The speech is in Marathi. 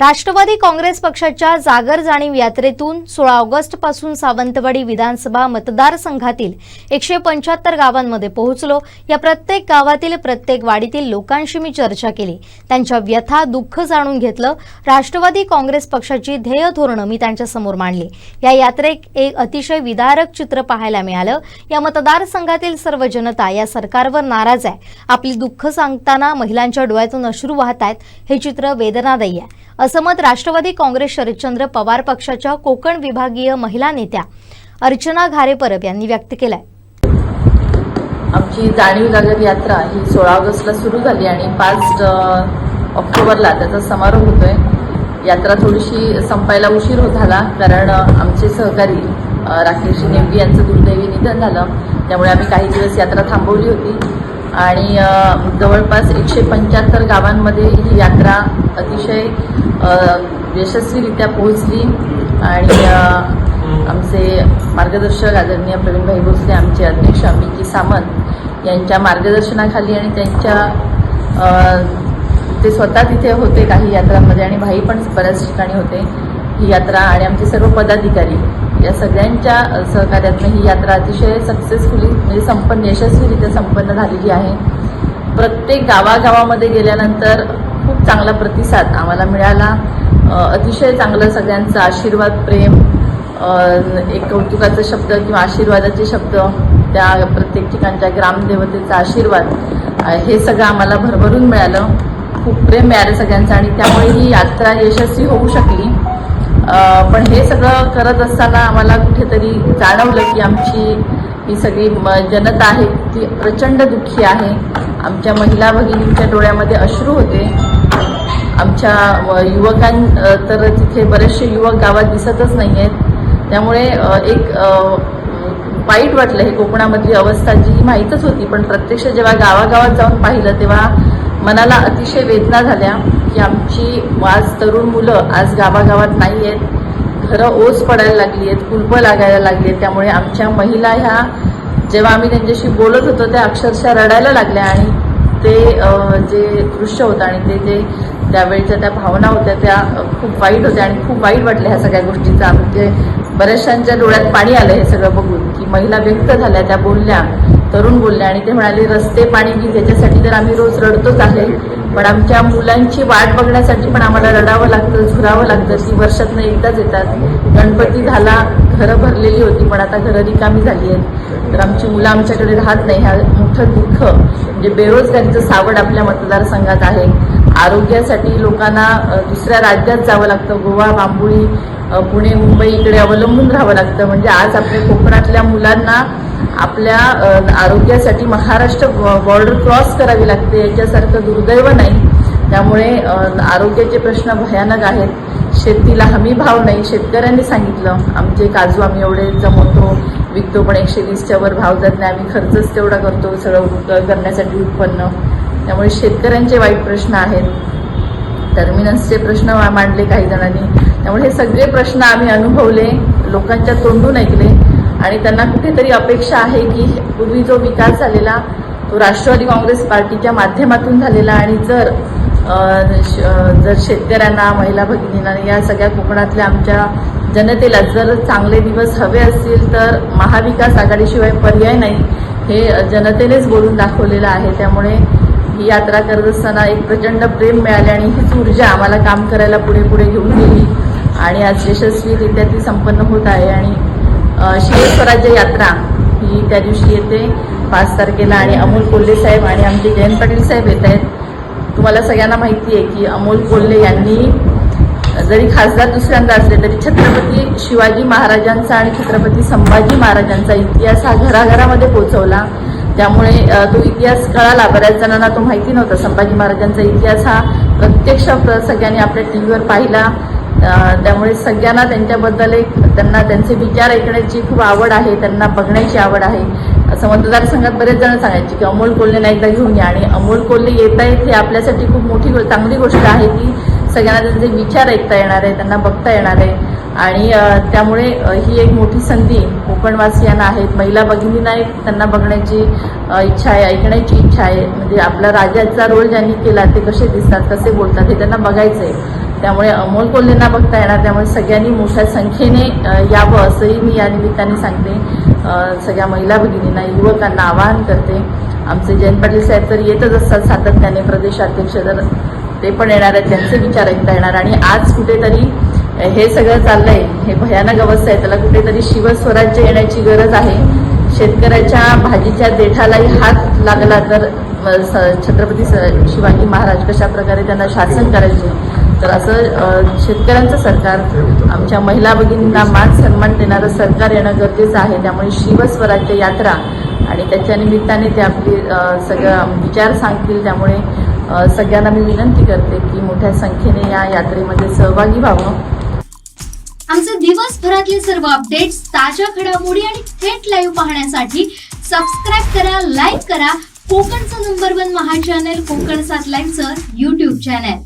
राष्ट्रवादी काँग्रेस पक्षाच्या जागर जाणीव यात्रेतून सोळा ऑगस्टपासून सावंतवाडी विधानसभा मतदारसंघातील एकशे पंच्याहत्तर गावांमध्ये पोहोचलो. या प्रत्येक गावातील प्रत्येक वाडीतील लोकांशी मी चर्चा केली. त्यांच्या व्यथा दुःख जाणून घेतलं. राष्ट्रवादी काँग्रेस पक्षाची ध्येय धोरणं मी त्यांच्यासमोर मांडली. या यात्रेत एक अतिशय विदारक चित्र पाहायला मिळालं. या मतदारसंघातील सर्व जनता या सरकारवर नाराज आहे. आपली दुःख सांगताना महिलांच्या डोळ्यातून अश्रू वाहत आहेत हे चित्र वेदनादायी आहे. असं मत राष्ट्रवादी काँग्रेस शरदचंद्र पवार पक्षाच्या कोकण विभागीय महिला नेत्या अर्चना घारे परब यांनी व्यक्त केलंय. आमची जाणीव जागर यात्रा ही सोळा ऑगस्टला सुरू झाली आणि पाच ऑक्टोबरला त्याचा समारोप होतोय. यात्रा थोडीशी संपायला उशीर होत झाला कारण आमचे सहकारी राकेश नेमकी यांचं दुर्दैवी निधन झालं. त्यामुळे आम्ही काही दिवस यात्रा थांबवली होती. आणि जवळपास एकशे पंच्याहत्तर गावांमध्ये ही यात्रा अतिशय यशस्वीरित्या पोहोचली. आणि आमचे मार्गदर्शक आदरणीय प्रवीणभाई भोसले आमचे अध्यक्ष अंबिकी सामंत यांच्या मार्गदर्शनाखाली आणि त्यांच्या ते स्वतः तिथे होते काही यात्रांमध्ये आणि भाई पण बऱ्याच ठिकाणी होते. ही यात्रा आणि आमचे सर्व पदाधिकारी या सगळ्यांच्या सहकार्यातनं ही यात्रा अतिशय सक्सेसफुली म्हणजे संपन्न यशस्वीरित्या संपन्न झालेली आहे. प्रत्येक गावागावामध्ये गेल्यानंतर खूप चांगला प्रतिसाद आम्हाला मिळाला. अतिशय चांगलं सगळ्यांचा आशीर्वाद प्रेम एक कौतुकाचे शब्द किंवा आशीर्वादाचे शब्द त्या प्रत्येक ठिकाणच्या ग्रामदेवतेचा आशीर्वाद हे सगळं आम्हाला भरभरून मिळालं. खूप प्रेम मिळालं सगळ्यांचं आणि त्यामुळे ही यात्रा यशस्वी होऊ शकली. पण हे सगळं करत असताना आम्हाला कुठेतरी जाणवलं की आमची ही सगळी म- जनता आहे ती प्रचंड दुःखी आहे. आमच्या महिला भगिनींच्या डोळ्यामध्ये अश्रू होते. आमच्या युवकां तर तिथे बरेचसे युवक गावात दिसतच नाही आहेत त्यामुळे एक वाईट वाटलं हे कोकणामधली अवस्था जी माहीतच होती. पण प्रत्यक्ष जेव्हा गावागावात जाऊन पाहिलं तेव्हा मनाला अतिशय वेदना झाल्या. की आमची आज तरुण मुलं आज गावागावात नाही आहेत. घरं ओस पडायला लागली आहेत कुलपं लागायला लागली आहेत. त्यामुळे आमच्या महिला ह्या जेव्हा आम्ही त्यांच्याशी बोलत होतो त्या अक्षरशः रडायला लागल्या आणि ते जे दृश्य होतं आणि ते जे त्यावेळच्या त्या भावना होत्या त्या खूप वाईट होत्या आणि खूप वाईट वाटल्या ह्या सगळ्या गोष्टीचा. म्हणजे बऱ्याचशांच्या डोळ्यात पाणी आलं हे सगळं बघून की महिला व्यक्त झाल्या त्या बोलल्या तरुण बोलल्या आणि ते म्हणाले रस्ते पाणी की त्याच्यासाठी तर आम्ही रोज रडतोच आहे. पण आमच्या मुलांची वाट बघण्यासाठी पण आम्हाला रडावं लागतं झुरावं लागतं. ती वर्षातनं एकदाच येतात. गणपती झाला घरं भरलेली होती पण आता घरं रिकामी झाली आहेत. तर आमची मुलं आमच्याकडे राहत नाही. ह्या मोठं दुःख म्हणजे बेरोजगारीचं सावड आपल्या मतदारसंघात आहे. आरोग्यासाठी लोकांना दुसऱ्या राज्यात जावं लागतं. गोवा बांबुळी पुणे मुंबई इकडे अवलंबून राहावं लागतं. म्हणजे आज आपल्या कोकणातल्या मुलांना आपल्या आरोग्यासाठी महाराष्ट्र बॉर्डर क्रॉस करावी लागते याच्यासारखं दुर्दैव नाही. त्यामुळे आरोग्याचे प्रश्न भयानक आहेत. शेतीला हमी भाव नाही. शेतकऱ्यांनी सांगितलं आमचे काजू आम्ही एवढे जमवतो विकतो पण एकशे वीसच्या वर भाव जात नाही. आम्ही खर्चच तेवढा करतो सगळं करण्यासाठी उत्पन्न. त्यामुळे शेतकऱ्यांचे वाईट प्रश्न आहेत. टर्मिनन्सचे प्रश्न मांडले काही जणांनी. त्यामुळे हे सगळे प्रश्न आम्ही अनुभवले लोकांच्या तोंडून ऐकले. आणि त्यांना कुठेतरी अपेक्षा आहे की पूर्वी जो विकास झालेला तो राष्ट्रवादी काँग्रेस पार्टीच्या माध्यमातून झालेला आणि जर श- जर शेतकऱ्यांना महिला भगिनींना या सगळ्या कोकणातल्या आमच्या जनतेला जर चांगले दिवस हवे असतील तर महाविकास आघाडीशिवाय पर्याय नाही हे जनतेनेच बोलून दाखवलेलं आहे. त्यामुळे ही यात्रा करत असताना एक प्रचंड प्रेम मिळाले आणि हीच ऊर्जा आम्हाला काम करायला पुढे पुढे घेऊन गेली. आणि आज यशस्वीरित्या ती संपन्न होत आहे आणि शिव स्वराज्य यात्रा ही त्या दिवशी येते. पाच तारखेला आणि अमोल कोल्हे साहेब आणि आमचे जयंत पाटील साहेब येत आहेत. तुम्हाला सगळ्यांना माहिती आहे की अमोल कोल्हे यांनी जरी खासदार दुसऱ्यांदा असले तरी छत्रपती शिवाजी महाराजांचा आणि छत्रपती संभाजी महाराजांचा इतिहास हा घराघरामध्ये पोचवला. त्यामुळे तो इतिहास कळाला. बऱ्याच जणांना तो माहिती नव्हता. संभाजी महाराजांचा इतिहास हा प्रत्यक्ष सगळ्यांनी आपल्या टी व्हीवर पाहिला. त्यामुळे सगळ्यांना त्यांच्याबद्दल एक त्यांना त्यांचे विचार ऐकण्याची खूप आवड आहे त्यांना बघण्याची आवड आहे. असं मतदारसंघात बरेच जण सांगायचे की अमोल कोल्हेला एकदा घेऊन या. आणि अमोल कोल्हे येत आहेत हे आपल्यासाठी खूप मोठी गो- चांगली गोष्ट आहे की सगळ्यांना त्यांचे विचार ऐकता येणार आहे त्यांना बघता येणार आहे. आणि त्यामुळे ही एक मोठी संधी कोकणवासियांना आहेत महिला भगिनींना एक त्यांना बघण्याची इच्छा आहे ऐकण्याची इच्छा आहे. म्हणजे आपला राजाचा रोल ज्यांनी केला ते कसे दिसतात कसे बोलतात हे त्यांना बघायचं आहे त्यामुळे अमोल कोल्हेंना बघता येणार त्यामुळे सगळ्यांनी मोठ्या संख्येने यावं असंही मी या निमित्ताने सांगते. सगळ्या महिला भगिनींना युवकांना आवाहन करते. आमचे जयंत पाटील साहेब तर येतच असतात सातत्याने प्रदेशाध्यक्ष तर ते पण येणार आहेत त्यांचे विचार ऐकता येणार. आणि आज कुठेतरी हे सगळं चाललंय हे भयानक अवस्था आहे. त्याला कुठेतरी शिवस्वराज्य येण्याची गरज आहे. शेतकऱ्याच्या भाजीच्या देठालाही हात लागला तर स- छत्रपती स- शिवाजी महाराज कशा प्रकारे त्यांना शासन करायचे? तर असं शेतकऱ्यांचं सरकार आमच्या महिला भगिनींना मान सन्मान देणारं सरकार येणं गरजेचं आहे. त्यामुळे शिवस्वराज्य यात्रा आणि त्याच्या निमित्ताने ते आपली सगळं विचार सांगतील. त्यामुळे सगळ्यांना मी विनंती करते की मोठ्या संख्येने या यात्रेमध्ये सहभागी व्हावं. आमचे दिवसभरातले सर्व अपडेट्स ताज्या घडामोडी आणि थेट लाईव्ह पाहण्यासाठी सबस्क्राईब करा लाईक करा. कोकणचं नंबर वन महा चॅनल कोकण सात लाईव्हचं युट्यूब चॅनल